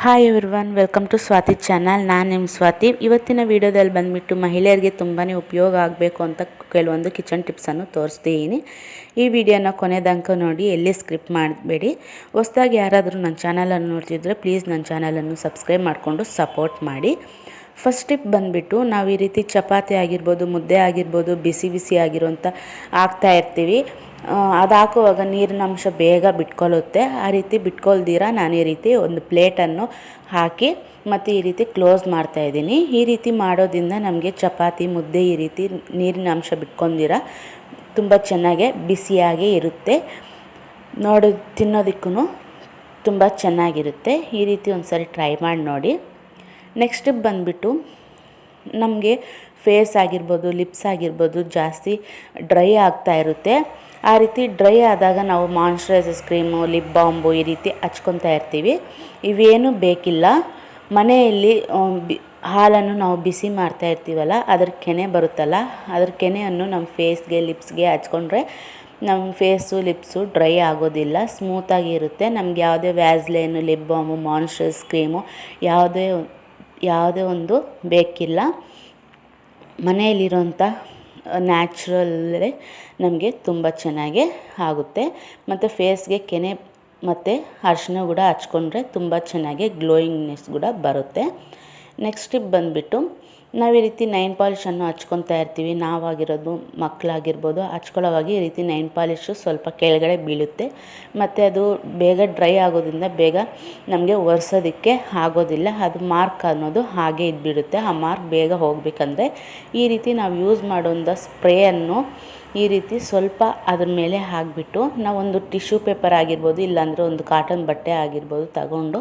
Hi everyone welcome to Swati channel ನಾನು ನಿಮ್ಮ ಸ್ವಾತಿ. ಇವತ್ತಿನ ವಿಡಿಯೋದಲ್ಲಿ ಬಂದುಬಿಟ್ಟು ಮಹಿಳೆಯರಿಗೆ ತುಂಬಾ ಉಪಯೋಗ ಆಗಬೇಕು ಅಂತ ಕೆಲವೊಂದು ಕಿಚನ್ ಟಿಪ್ಸನ್ನು ತೋರಿಸ್ತೀನಿ. ಈ ವಿಡಿಯೋನ ಕೊನೆ ತನಕ ನೋಡಿ, ಎಲ್ಲಿ ಸ್ಕ್ರಿಪ್ಟ್ ಮಾಡಬೇಡಿ. ಹೊಸ್ದಾಗಿ ಯಾರಾದರೂ ನನ್ನ ಚಾನಲನ್ನು ನೋಡ್ತಿದ್ರೆ ಪ್ಲೀಸ್ ನನ್ನ ಚಾನಲನ್ನು ಸಬ್ಸ್ಕ್ರೈಬ್ ಮಾಡಿಕೊಂಡು ಸಪೋರ್ಟ್ ಮಾಡಿ. ಫಸ್ಟ್ ಟಿಪ್ ಬಂದುಬಿಟ್ಟು, ನಾವು ಈ ರೀತಿ ಚಪಾತಿ ಆಗಿರ್ಬೋದು, ಮುದ್ದೆ ಆಗಿರ್ಬೋದು, ಬಿಸಿ ಬಿಸಿ ಆಗಿರೋಂಥ ಆಗ್ತಾಯಿರ್ತೀವಿ ಅದು ಹಾಕುವಾಗ ನೀರಿನ ಅಂಶ ಬೇಗ ಬಿಟ್ಕೊಳ್ಳುತ್ತೆ. ಆ ರೀತಿ ಬಿಟ್ಕೊಳ್ದಿರ, ನಾನು ಈ ರೀತಿ ಒಂದು ಪ್ಲೇಟನ್ನು ಹಾಕಿ ಮತ್ತು ಈ ರೀತಿ ಕ್ಲೋಸ್ ಮಾಡ್ತಾ ಇದ್ದೀನಿ. ಈ ರೀತಿ ಮಾಡೋದ್ರಿಂದ ನಮಗೆ ಚಪಾತಿ, ಮುದ್ದೆ ಈ ರೀತಿ ನೀರಿನ ಅಂಶ ಬಿಟ್ಕೊಂಡಿರ ತುಂಬ ಚೆನ್ನಾಗೆ ಬಿಸಿಯಾಗೇ ಇರುತ್ತೆ. ನೋಡಿ ತಿನ್ನೋದಕ್ಕೂ ತುಂಬ ಚೆನ್ನಾಗಿರುತ್ತೆ. ಈ ರೀತಿ ಒಂದು ಸರಿ ಟ್ರೈ ಮಾಡಿ ನೋಡಿ. ನೆಕ್ಸ್ಟ್ ಬಂದುಬಿಟ್ಟು ನಮಗೆ ಫೇಸ್ ಆಗಿರ್ಬೋದು, ಲಿಪ್ಸ್ ಆಗಿರ್ಬೋದು ಜಾಸ್ತಿ ಡ್ರೈ ಆಗ್ತಾ ಇರುತ್ತೆ. ಆ ರೀತಿ ಡ್ರೈ ಆದಾಗ ನಾವು ಮಾಯಿಶ್ಚರೈಸರ್ ಕ್ರೀಮು, ಲಿಪ್ ಬಾಂಬು ಈ ರೀತಿ ಹಚ್ಕೊತಾ ಇರ್ತೀವಿ. ಇವೇನು ಬೇಕಿಲ್ಲ. ಮನೆಯಲ್ಲಿ ಹಾಲನ್ನು ನಾವು ಬಿಸಿ ಮಾಡ್ತಾ ಇರ್ತೀವಲ್ಲ, ಅದ್ರ ಕೆನೆ ಬರುತ್ತಲ್ಲ, ಅದ್ರ ಕೆನೆಯನ್ನು ನಮ್ಮ ಫೇಸ್ಗೆ, ಲಿಪ್ಸ್ಗೆ ಹಚ್ಕೊಂಡ್ರೆ ನಮ್ಮ ಫೇಸು, ಲಿಪ್ಸು ಡ್ರೈ ಆಗೋದಿಲ್ಲ ಸ್ಮೂತಾಗಿ ಇರುತ್ತೆ. ನಮ್ಗೆ ಯಾವುದೇ Vaseline, lip balm moisturise cream ಯಾವುದೇ ಯಾವುದೇ ಒಂದು ಬೇಕಿಲ್ಲ. ಮನೆಯಲ್ಲಿರೋಂಥ ನ್ಯಾಚುರಲ್ಲೇ ನಮಗೆ ತುಂಬ ಚೆನ್ನಾಗಿ ಆಗುತ್ತೆ. ಮತ್ತು ಫೇಸ್ಗೆ ಕೆನೆ ಮತ್ತು ಅರ್ಶಿನ ಕೂಡ ಹಚ್ಕೊಂಡ್ರೆ ತುಂಬ ಚೆನ್ನಾಗಿ ಗ್ಲೋಯಿಂಗ್ನೆಸ್ ಕೂಡ ಬರುತ್ತೆ. ನೆಕ್ಸ್ಟ್ ಟಿಪ್ ಬಂದುಬಿಟ್ಟು ನಾವು ಈ ರೀತಿ ನೈನ್ ಪಾಲಿಷನ್ನು ಹಚ್ಕೊತಾ ಇರ್ತೀವಿ. ನಾವಾಗಿರೋದು ಮಕ್ಕಳಾಗಿರ್ಬೋದು ಹಚ್ಕೊಳ್ಳೋವಾಗ ಈ ರೀತಿ ನೈನ್ ಪಾಲಿಷು ಸ್ವಲ್ಪ ಕೆಳಗಡೆ ಬೀಳುತ್ತೆ. ಮತ್ತು ಅದು ಬೇಗ ಡ್ರೈ ಆಗೋದ್ರಿಂದ ಬೇಗ ನಮಗೆ ಒರೆಸೋದಕ್ಕೆ ಆಗೋದಿಲ್ಲ. ಅದು ಮಾರ್ಕ್ ಅನ್ನೋದು ಹಾಗೆ ಇದ್ಬಿಡುತ್ತೆ. ಆ ಮಾರ್ಕ್ ಬೇಗ ಹೋಗಬೇಕಂದ್ರೆ ಈ ರೀತಿ ನಾವು ಯೂಸ್ ಮಾಡೋಂಥ ಸ್ಪ್ರೇಯನ್ನು ಈ ರೀತಿ ಸ್ವಲ್ಪ ಅದ್ರ ಮೇಲೆ ಹಾಕಿಬಿಟ್ಟು ನಾವೊಂದು ಟಿಶ್ಯೂ ಪೇಪರ್ ಆಗಿರ್ಬೋದು, ಇಲ್ಲಾಂದರೆ ಒಂದು ಕಾಟನ್ ಬಟ್ಟೆ ಆಗಿರ್ಬೋದು ತಗೊಂಡು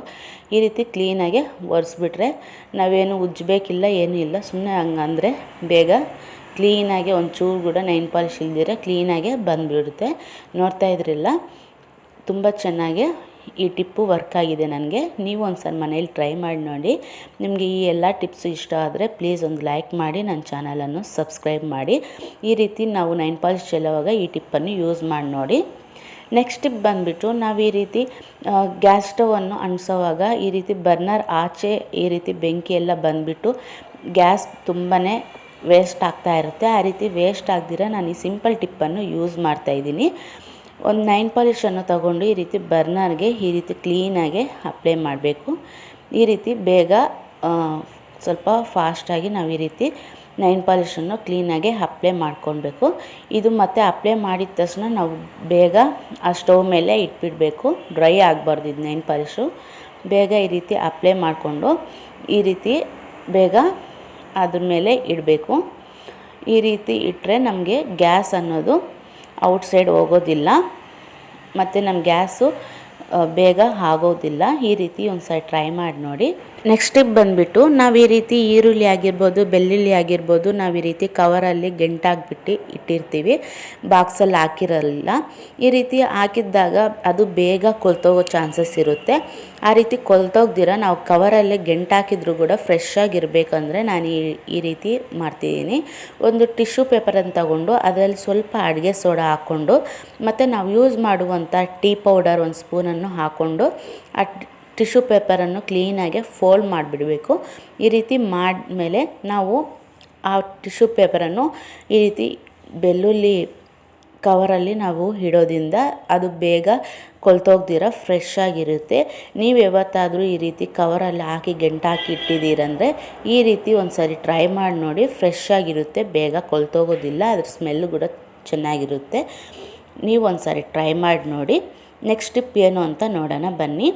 ಈ ರೀತಿ ಕ್ಲೀನಾಗೆ ಒರೆಸ್ಬಿಟ್ರೆ ನಾವೇನು ಉಜ್ಜಬೇಕಿಲ್ಲ, ಏನೂ ಇಲ್ಲ. ಸುಮ್ಮನೆ ಹಂಗಂದರೆ ಬೇಗ ಕ್ಲೀನಾಗೆ ಒಂಚೂರು ಕೂಡ ನೈನ್ ಪಾಲಿಶ್ ಇಲ್ದಿರ ಕ್ಲೀನಾಗೆ ಬಂದುಬಿಡುತ್ತೆ. ನೋಡ್ತಾ ಇದ್ರಿಲ್ಲ? ತುಂಬ ಚೆನ್ನಾಗಿ ಈ ಟಿಪ್ಪು ವರ್ಕ್ ಆಗಿದೆ ನನಗೆ. ನೀವು ಒಂದು ಸಲ ಮನೇಲಿ ಟ್ರೈ ಮಾಡಿ ನೋಡಿ. ನಿಮಗೆ ಈ ಎಲ್ಲ ಟಿಪ್ಸ್ ಇಷ್ಟ ಆದರೆ ಪ್ಲೀಸ್ ಒಂದು ಲೈಕ್ ಮಾಡಿ ನನ್ನ ಚಾನಲನ್ನು ಸಬ್ಸ್ಕ್ರೈಬ್ ಮಾಡಿ. ಈ ರೀತಿ ನಾವು ನೈನ್ ಪಾಲಿಶ್ ಚೆಲ್ಲುವಾಗ ಈ ಟಿಪ್ಪನ್ನು ಯೂಸ್ ಮಾಡಿ ನೋಡಿ. ನೆಕ್ಸ್ಟ್ ಟಿಪ್ ಬಂದುಬಿಟ್ಟು ನಾವು ಈ ರೀತಿ ಗ್ಯಾಸ್ ಸ್ಟವನ್ನು ಅಂಟಿಸೋವಾಗ ಈ ರೀತಿ ಬರ್ನರ್ ಆಚೆ ಈ ರೀತಿ ಬೆಂಕಿ ಎಲ್ಲ ಬಂದುಬಿಟ್ಟು ಗ್ಯಾಸ್ ತುಂಬಾ ವೇಸ್ಟ್ ಆಗ್ತಾ ಇರುತ್ತೆ. ಆ ರೀತಿ ವೇಸ್ಟ್ ಆಗದಿರ ನಾನು ಈ ಸಿಂಪಲ್ ಟಿಪ್ಪನ್ನು ಯೂಸ್ ಮಾಡ್ತಾಯಿದ್ದೀನಿ ಒಂದು ನೈನ್ ಪಾಲಿಶನ್ನು ತಗೊಂಡು ಈ ರೀತಿ ಬರ್ನರ್ಗೆ, ಈ ರೀತಿ ಕ್ಲೀನಾಗೆ ಅಪ್ಲೈ ಮಾಡಬೇಕು. ಈ ರೀತಿ ಬೇಗ ಸ್ವಲ್ಪ ಫಾಸ್ಟಾಗಿ ನಾವು ಈ ರೀತಿ ನೈನ್ ಪಾಲಿಶನ್ನು ಕ್ಲೀನಾಗೆ ಅಪ್ಲೈ ಮಾಡ್ಕೊಳ್ಬೇಕು. ಇದು ಮತ್ತೆ ಅಪ್ಲೈ ಮಾಡಿದ ತಕ್ಷಣ ನಾವು ಬೇಗ ಆ ಸ್ಟವ್ ಮೇಲೆ ಇಟ್ಬಿಡಬೇಕು. ಡ್ರೈ ಆಗಬಾರ್ದು ಇದು ನೈನ್ ಪಾಲಿಶು. ಬೇಗ ಈ ರೀತಿ ಅಪ್ಲೈ ಮಾಡಿಕೊಂಡು ಈ ರೀತಿ ಬೇಗ ಅದ್ರ ಮೇಲೆ ಇಡಬೇಕು. ಈ ರೀತಿ ಇಟ್ಟರೆ ನಮಗೆ ಗ್ಯಾಸ್ ಅನ್ನೋದು ಔಟ್ಸೈಡ್ ಹೋಗೋದಿಲ್ಲ. ಮತ್ತು ನಮ್ಮ ಗ್ಯಾಸು ಬೇಗ ಆಗೋದಿಲ್ಲ. ಈ ರೀತಿ ಒಂದು ಸಲ ಟ್ರೈ ಮಾಡಿ ನೋಡಿ. ನೆಕ್ಸ್ಟ್ ಸ್ಟೆಪ್ ಬಂದುಬಿಟ್ಟು ನಾವು ಈ ರೀತಿ ಈರುಳ್ಳಿ ಆಗಿರ್ಬೋದು, ಬೆಳ್ಳುಳ್ಳಿ ಆಗಿರ್ಬೋದು, ನಾವು ಈ ರೀತಿ ಕವರಲ್ಲಿ ಗಂಟಾಕ್ಬಿಟ್ಟು ಇಟ್ಟಿರ್ತೀವಿ. ಬಾಕ್ಸಲ್ಲಿ ಹಾಕಿರಲಿಲ್ಲ ಈ ರೀತಿ ಹಾಕಿದ್ದಾಗ ಅದು ಬೇಗ ಕೊಲ್ತೋಗೋ ಚಾನ್ಸಸ್ ಇರುತ್ತೆ. ಆ ರೀತಿ ಕೊಲ್ತೋಗ್ದಿರ ನಾವು ಕವರಲ್ಲೇ ಗಂಟಾಕಿದ್ರು ಕೂಡ ಫ್ರೆಶ್ ಆಗಿರಬೇಕಂದ್ರೆ ನಾನು ಈ ರೀತಿ ಮಾಡ್ತಿದ್ದೀನಿ. ಒಂದು ಟಿಶ್ಯೂ ಪೇಪರನ್ನು ತಗೊಂಡು ಅದರಲ್ಲಿ ಸ್ವಲ್ಪ ಅಡುಗೆ ಸೋಡಾ ಹಾಕ್ಕೊಂಡು, ಮತ್ತು ನಾವು ಯೂಸ್ ಮಾಡುವಂಥ ಟೀ ಪೌಡರ್ ಒಂದು ಸ್ಪೂನನ್ನು ಹಾಕ್ಕೊಂಡು ಆ ಟಿಶ್ಯೂ ಪೇಪರನ್ನು ಕ್ಲೀನಾಗಿ ಫೋಲ್ಡ್ ಮಾಡಿಬಿಡಬೇಕು. ಈ ರೀತಿ ಮಾಡಿದ್ಮೇಲೆ ನಾವು ಆ ಟಿಶ್ಯೂ ಪೇಪರನ್ನು ಈ ರೀತಿ ಬೆಳ್ಳುಳ್ಳಿ ಕವರಲ್ಲಿ ನಾವು ಇಡೋದ್ರಿಂದ ಅದು ಬೇಗ ಕೊಳ್ತೋಗ್ದಿರ ಫ್ರೆಶ್ ಆಗಿರುತ್ತೆ. ನೀವು ಯಾವತ್ತಾದರೂ ಈ ರೀತಿ ಕವರಲ್ಲಿ ಹಾಕಿ ಗಂಟಾಕಿ ಇಟ್ಟಿದ್ದೀರಂದರೆ ಈ ರೀತಿ ಒಂದು ಸಾರಿ ಟ್ರೈ ಮಾಡಿ ನೋಡಿ ಫ್ರೆಶ್ ಆಗಿರುತ್ತೆ, ಬೇಗ ಕೊಳ್ತೋಗೋದಿಲ್ಲ ಅದ್ರ ಸ್ಮೆಲ್ಲು ಕೂಡ ಚೆನ್ನಾಗಿರುತ್ತೆ. ನೀವು ಒಂದು ಸಾರಿ ಟ್ರೈ ಮಾಡಿ ನೋಡಿ. ನೆಕ್ಸ್ಟ್ ಟಿಪ್ ಏನು ಅಂತ ನೋಡೋಣ, ಬನ್ನಿ.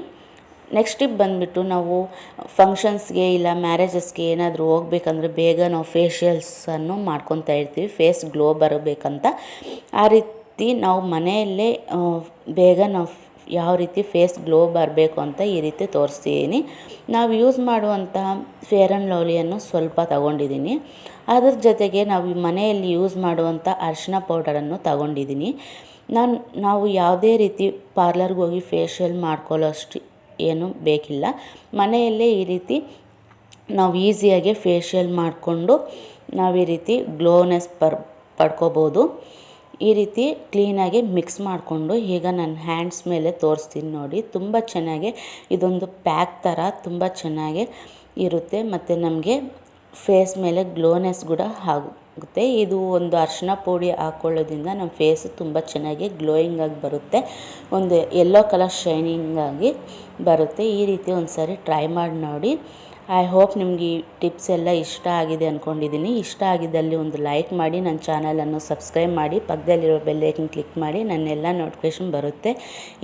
ನೆಕ್ಸ್ಟ್ ಟಿಪ್ ಬಂದುಬಿಟ್ಟು ನಾವು ಫಂಕ್ಷನ್ಸ್ಗೆ ಇಲ್ಲ ಮ್ಯಾರೇಜಸ್ಗೆ ಏನಾದರೂ ಹೋಗ್ಬೇಕಂದ್ರೆ ಬೇಗ ನಾವು ಫೇಶಿಯಲ್ಸನ್ನು ಮಾಡ್ಕೊತಾ ಇರ್ತೀವಿ, ಫೇಸ್ ಗ್ಲೋ ಬರಬೇಕಂತ. ಆ ರೀತಿ ನಾವು ಮನೆಯಲ್ಲೇ ಬೇಗ ನಾವು ಯಾವ ರೀತಿ ಫೇಸ್ ಗ್ಲೋ ಬರಬೇಕು ಅಂತ ಈ ರೀತಿ ತೋರಿಸ್ತಿದ್ದೀನಿ ನಾವು ಯೂಸ್ ಮಾಡುವಂತಹ ಫೇರ್ ಆ್ಯಂಡ್ ಲವ್ಲಿಯನ್ನು ಸ್ವಲ್ಪ ತಗೊಂಡಿದ್ದೀನಿ. ಅದರ ಜೊತೆಗೆ ನಾವು ಮನೆಯಲ್ಲಿ ಯೂಸ್ ಮಾಡುವಂಥ ಅರಿಶಿನ ಪೌಡರನ್ನು ತಗೊಂಡಿದ್ದೀನಿ. ನಾನು, ನಾವು ಯಾವುದೇ ರೀತಿ ಪಾರ್ಲರ್ಗೆ ಹೋಗಿ ಫೇಶಿಯಲ್ ಮಾಡ್ಕೊಳ್ಳೋ ಅಷ್ಟು ಏನು ಬೇಕಿಲ್ಲ. ಮನೆಯಲ್ಲೇ ಈ ರೀತಿ ನಾವು ಈಸಿಯಾಗಿ ಫೇಶಿಯಲ್ ಮಾಡಿಕೊಂಡು ನಾವು ಈ ರೀತಿ ಗ್ಲೋನೆಸ್ ಪರ್, ಪಡ್ಕೋಬೋದು. ಈ ರೀತಿ ಕ್ಲೀನಾಗಿ ಮಿಕ್ಸ್ ಮಾಡಿಕೊಂಡು ಈಗ ನಾನು ಹ್ಯಾಂಡ್ಸ್ ಮೇಲೆ ತೋರಿಸ್ತೀನಿ ನೋಡಿ. ತುಂಬ ಚೆನ್ನಾಗಿ ಇದೊಂದು ಪ್ಯಾಕ್ ಥರ ತುಂಬ ಚೆನ್ನಾಗಿ ಇರುತ್ತೆ ಮತ್ತು ನಮಗೆ ಫೇಸ್ ಮೇಲೆ ಗ್ಲೋನೆಸ್ ಕೂಡ ಆಗುತ್ತೆ. ಇದು ಒಂದು ಅರಿಶಿನ ಪುಡಿ ಹಾಕ್ಕೊಳ್ಳೋದ್ರಿಂದ ನಮ್ಮ ಫೇಸ್ ತುಂಬ ಚೆನ್ನಾಗಿ ಗ್ಲೋಯಿಂಗ್ ಆಗಿ ಬರುತ್ತೆ. ಒಂದು ಯೆಲ್ಲೋ ಕಲರ್ ಶೈನಿಂಗ್ ಆಗಿ ಬರುತ್ತೆ. ಈ ರೀತಿ ಒಂದು ಸಾರಿ ಟ್ರೈ ಮಾಡಿ ನೋಡಿ. ಐ ಹೋಪ್ ನಿಮಗೆ ಈ ಟಿಪ್ಸ್ ಎಲ್ಲ ಇಷ್ಟ ಆಗಿದೆ ಅಂದ್ಕೊಂಡಿದ್ದೀನಿ ಇಷ್ಟ ಆಗಿದ್ದಲ್ಲಿ ಒಂದು ಲೈಕ್ ಮಾಡಿ ನನ್ನ ಚಾನಲನ್ನು ಸಬ್ಸ್ಕ್ರೈಬ್ ಮಾಡಿ, ಪಕ್ಕದಲ್ಲಿರೋ ಬೆಲ್ಲೈಕನ್ ಕ್ಲಿಕ್ ಮಾಡಿ, ನನ್ನೆಲ್ಲ ನೋಟಿಫಿಕೇಷನ್ ಬರುತ್ತೆ.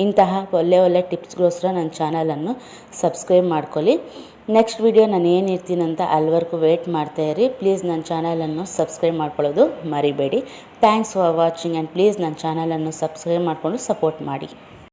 ಇಂತಹ ಒಳ್ಳೆ ಒಳ್ಳೆ ಟಿಪ್ಸ್ಗೋಸ್ಕರ ನನ್ನ ಚಾನಲನ್ನು ಸಬ್ಸ್ಕ್ರೈಬ್ ಮಾಡ್ಕೊಳ್ಳಿ. ನೆಕ್ಸ್ಟ್ ವಿಡಿಯೋ ನಾನು ಏನು ಇರ್ತೀನಂತ ವೇಟ್ ಮಾಡ್ತಾ ಇರಿ. ಪ್ಲೀಸ್ ನನ್ನ ಚಾನಲನ್ನು ಸಬ್ಸ್ಕ್ರೈಬ್ ಮಾಡ್ಕೊಳ್ಳೋದು ಮರಿಬೇಡಿ. Thanks for watching and please ನನ್ನ ಚಾನಲನ್ನು ಸಬ್ಸ್ಕ್ರೈಬ್ ಮಾಡಿಕೊಂಡು ಸಪೋರ್ಟ್ ಮಾಡಿ.